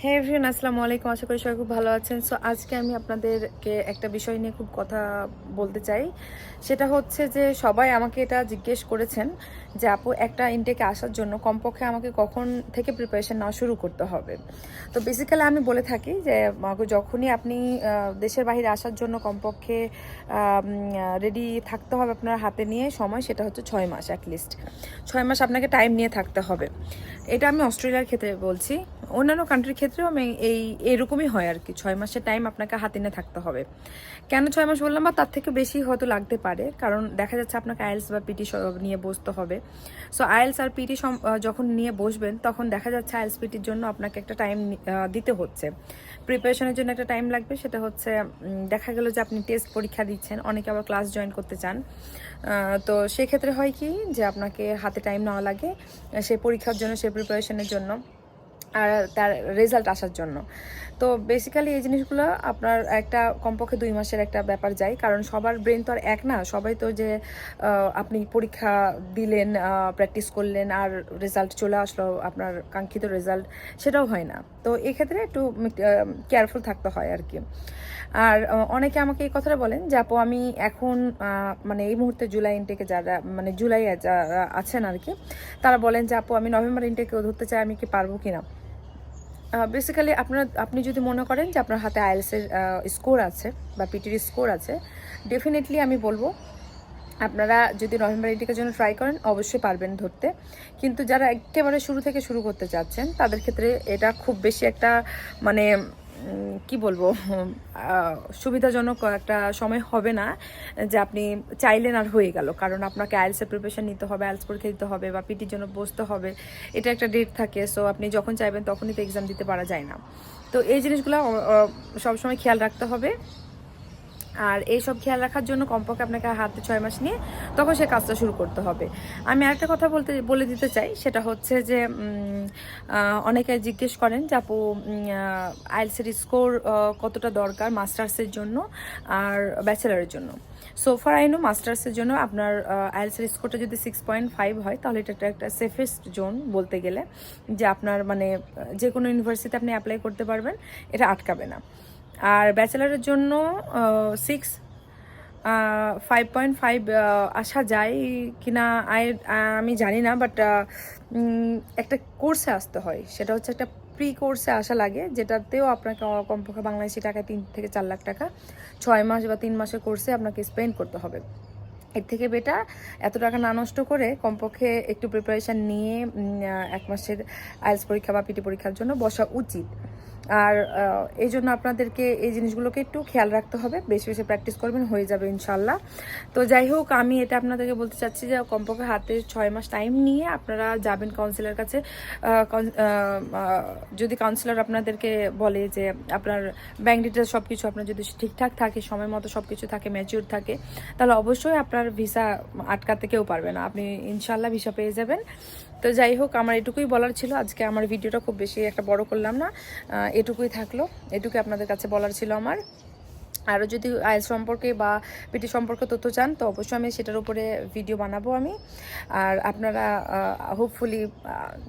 হ্যাঁ এভরিওয়ান আসসালামু আলাইকুম। আশা করি সবাই খুব ভালো আছেন। সো আজকে আমি আপনাদেরকে একটা বিষয় নিয়ে খুব কথা বলতে চাই। সেটা হচ্ছে যে, সবাই আমাকে এটা জিজ্ঞেস করেছেন যে, আপু, একটা ইনটেকে আসার জন্য কমপক্ষে আমাকে কখন থেকে প্রিপারেশন নেওয়া শুরু করতে হবে? তো বেসিক্যালি আমি বলে থাকি যে যখনই আপনি দেশের বাইরে আসার জন্য কমপক্ষে রেডি থাকতে হবে আপনার হাতে নিয়ে, সময় সেটা হচ্ছে ছয় মাস অ্যাটলিস্ট ছয় মাস আপনাকে টাইম নিয়ে থাকতে হবে। এটা আমি অস্ট্রেলিয়ার ক্ষেত্রে বলছি। অন্যান্য কান্ট্রির ক্ষেত্রেও আমি এই, এরকমই হয় আর কি। ছয় মাসের টাইম আপনাকে হাতে নিয়ে থাকতে হবে। কেন ছয় মাস বললাম বা তার থেকে বেশি হয়তো লাগতে পারে, কারণ দেখা যাচ্ছে আপনাকে আইএলস বা পিটি নিয়ে বসতে হবে। সো আইএলস আর পিটি যখন নিয়ে বসবেন, তখন দেখা যাচ্ছে আইএলস, পিটির জন্য আপনাকে একটা টাইম দিতে হচ্ছে। প্রিপারেশনের জন্য একটা টাইম লাগবে, সেটা হচ্ছে দেখা গেল যে আপনি টেস্ট পরীক্ষা দিচ্ছেন, অনেকে আবার ক্লাস জয়েন করতে চান। তো সেক্ষেত্রে হয় কি যে আপনাকে হাতে টাইম নেওয়া লাগে, সে পরীক্ষার জন্য, সে প্রিপারেশনের জন্য। আর তার রেজাল্ট আসার জন্য। তো বেসিক্যালি এই জিনিসগুলো আপনার একটা কমপক্ষে দুই মাসের একটা ব্যাপার যায়, কারণ সবার ব্রেন তো আর এক না, সবাই তো যে আপনি পরীক্ষা দিলেন প্র্যাকটিস করলেন আর রেজাল্ট চলে আসলো, আপনার কাঙ্ক্ষিত রেজাল্ট সেটাও হয় না। তো এক্ষেত্রে একটু কেয়ারফুল থাকতে হয় আর কি। আর অনেকে আমাকে এই কথাটা বলেন যে, আপু, আমি এখন মানে এই মুহূর্তে জুলাই ইনটেকে যারা মানে জুলাই যারা আছেন আর কি, তারা বলেন যে, আপু, আমি নভেম্বর ইনটেকেও ধরতে চাই, আমি কি পারব কিনা? বেসিক্যালি আপনার, আপনি যদি মনে করেন যে আপনার হাতে আইএলসের স্কোর আছে বা পিটির স্কোর আছে ডেফিনেটলি আমি বলব, আপনারা যদি নভেম্বর ইন্টিকের জন্য ট্রাই করেন, অবশ্যই পারবেন ধরতে। কিন্তু যারা একেবারে শুরু থেকে শুরু করতে চাচ্ছেন, তাদের ক্ষেত্রে এটা খুব বেশি একটা মানে কি বলব সুবিধাজনক একটা সময় হবে না যে আপনি চাইলেন আর হয়ে গেল। কারণ আপনাকে আইএলসের প্রিপারেশান নিতে হবে, আইএলস পরীক্ষা দিতে হবে বা পিটির জন্য বসতে হবে, এটা একটা ডেট থাকে। সো আপনি যখন চাইবেন তখনই তো এক্সাম দিতে পারা যায় না। তো এই জিনিসগুলো সবসময় খেয়াল রাখতে হবে। আর এই সব খেয়াল রাখার জন্য কমপক্ষে আপনাকে হাতে ছয় মাস নিয়ে তখন সে কাজটা শুরু করতে হবে। আমি আরেকটা কথা বলতে, বলে দিতে চাই, সেটা হচ্ছে যে অনেকে জিজ্ঞেস করেন যে আপু আইএলসের স্কোর কতটা দরকার মাস্টার্সের জন্য আর ব্যাচেলারের জন্য। সো ফার আই নো মাস্টার্সের জন্য আপনার আইএলসের স্কোরটা যদি সিক্স পয়েন্ট ফাইভ হয়, তাহলে এটা একটা- একটা সেফেস্ট জোন বলতে গেলে, যে আপনার মানে যে কোনো ইউনিভার্সিটিতে আপনি অ্যাপ্লাই করতে পারবেন, এটা আটকাবে না। আর ব্যাচেলারের জন্য সিক্স ফাইভ পয়েন্ট ফাইভ আসা যায় কিনা আই আমি জানি না বাট একটা কোর্সে আসতে হয়। সেটা হচ্ছে একটা প্রি কোর্সে আসা লাগে, যেটাতেও আপনাকে কমপক্ষে বাংলাদেশি টাকায় তিন থেকে চার লাখ টাকা, ছয় মাস বা তিন মাসের কোর্সে আপনাকে স্পেন্ড করতে হবে। এর থেকে বেটার এত টাকা না নষ্ট করে কমপক্ষে একটু প্রিপারেশান নিয়ে এক মাসের আইএলস পরীক্ষা বা পিটি পরীক্ষার জন্য বসা উচিত। আর এই জন্য আপনাদেরকে এই জিনিসগুলোকে একটু খেয়াল রাখতে হবে। বেশি বেশি প্র্যাকটিস করবেন, হয়ে যাবে ইনশাল্লাহ তো যাই হোক, আমি এটা আপনাদেরকে বলতে চাচ্ছি যে কমপক্ষে হাতে ছয় মাস টাইম নিয়ে আপনারা যাবেন কাউন্সিলর কাছে। যদি কাউন্সিলর আপনাদেরকে বলে যে আপনার ব্যাঙ্ক ডিটেলস সব কিছু আপনার যদি ঠিকঠাক থাকে, সময় মতো সব কিছু থাকে ম্যাচিউর থাকে, তাহলে অবশ্যই আপনার ভিসা আটকাতে কেউ পারবে না। আপনি ইনশাল্লাহ ভিসা পেয়ে যাবেন। তো যাই হোক, আমার এটুকুই বলার ছিল। আজকে আমার ভিডিওটা খুব বেশি একটা বড় করলাম না। এটুকুই থাকল। এটুকুই আপনাদের কাছে বলার ছিল আমার। আরও যদি আইএল সম্পর্কে বা পিটি সম্পর্কে তথ্য চান, তো অবশ্যই আমি সেটার উপরে ভিডিও বানাবো আমি। আর আপনারা হোপফুলি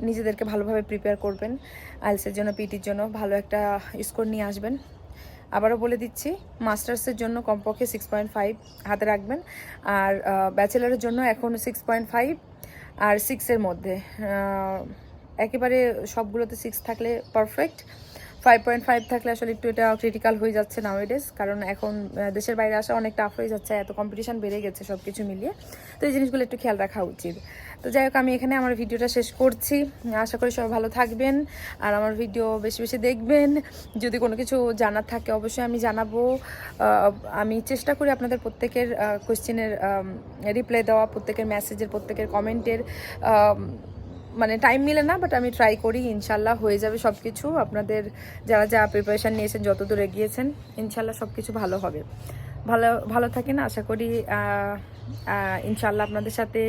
নিজেদেরকে ভালোভাবে প্রিপেয়ার করবেন। আইএলসের জন্য, পিটির জন্য ভালো একটা স্কোর নিয়ে আসবেন। আবারও বলে দিচ্ছি মাস্টার্সের জন্য কমপক্ষে সিক্স পয়েন্ট ফাইভ হাতে রাখবেন। আর ব্যাচেলারের জন্য এখন সিক্স পয়েন্ট ফাইভ আর সিক্সের মধ্যে। একেবারে সবগুলোতে সিক্স থাকলে পারফেক্ট ফাইভ পয়েন্ট ফাইভ থাকলে আসলে একটু এটা ক্রিটিক্যাল হয়ে যাচ্ছে নাওয়েডেজ কারণ এখন দেশের বাইরে আসা অনেক টাফ হয়ে যাচ্ছে, এত কম্পিটিশন বেড়ে গেছে সব কিছু মিলিয়ে। তো এই জিনিসগুলো একটু খেয়াল রাখা উচিত। তো যাই হোক, আমি এখানে আমার ভিডিওটা শেষ করছি। আশা করি সবাই ভালো থাকবেন, আর আমার ভিডিও বেশি বেশি দেখবেন। যদি কোনো কিছু জানার থাকে অবশ্যই আমি জানাব। আমি চেষ্টা করি আপনাদের প্রত্যেকের কোশ্চেনের রিপ্লাই দেওয়া, প্রত্যেকের মেসেজের প্রত্যেকের কমেন্টের মানে টাইম মিলে না বাট আমি ট্রাই করি, ইনশাল্লাহ হয়ে যাবে সব কিছু আপনাদের যারা যা প্রিপারেশান নিয়েছেন যত দূর এগিয়েছেন, ইনশাল্লাহ সব কিছু ভালো হবে। ভালো ভালো থাকেন, আশা করি ইনশাল্লাহ আপনাদের সাথে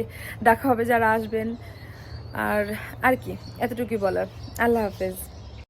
দেখা হবে যারা আসবেন। আর আর কি, এতটুকুই বলার। আল্লাহ হাফেজ।